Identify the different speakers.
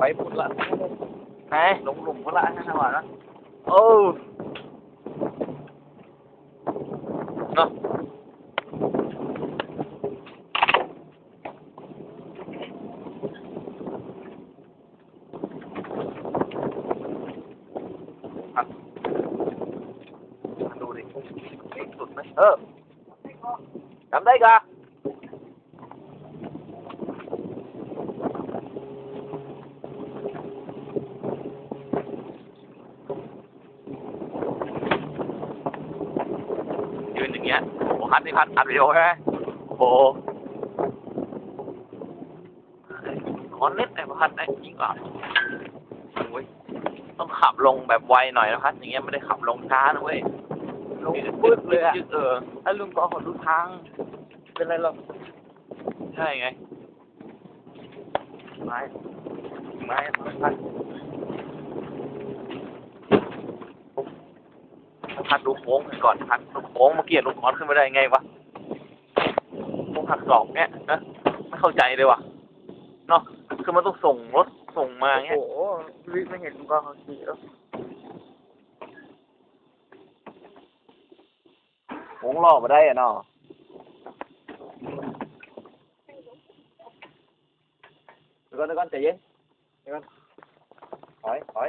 Speaker 1: ละ
Speaker 2: ไหน
Speaker 1: ลงหลุมคนละให้จังหวะนะ
Speaker 2: โอ้เนาะ
Speaker 1: ดูดินี่สุดไหม
Speaker 2: เออจำได้กะยืนอย่าง เงี้ยโอ้พัดนี่พัดอัดวิดีโอใช่ไหมโอ้โหขอเน็ตไอ้พัดไอ้ยิงก่อนโอ้ยต้องขับลงแบบไวหน่อยนะพัดอย่างเงี้ยไม่ได้ขับลงช้านะเว้ย
Speaker 1: ลงปึ๊ดเลยอะ
Speaker 2: เออ
Speaker 1: ถ้าลุงก็ขอดูทาง เป็นไรหรอก
Speaker 2: ใช่ไง
Speaker 1: ไม้ไม้พัด
Speaker 2: พัดดูโค้งก่อนพัดดูโค้งเมื่อกี้ลูกคอนขึ้นมาได้ไงวะโค้งหักศอกเนี้ยนะไม่เข้าใจเลยว่ะเนาะคือมันต้องส่งรถส่งมาเงี้ย
Speaker 1: โอ้โหวิไม่เห็นลุงก็เขาขี่แล้ว
Speaker 2: โค้งล่อมาได้อะเนาะเดี๋ยวก่อนเดี๋ยวก่อนใจเย็นเดี๋ยวก่อนถอยถอย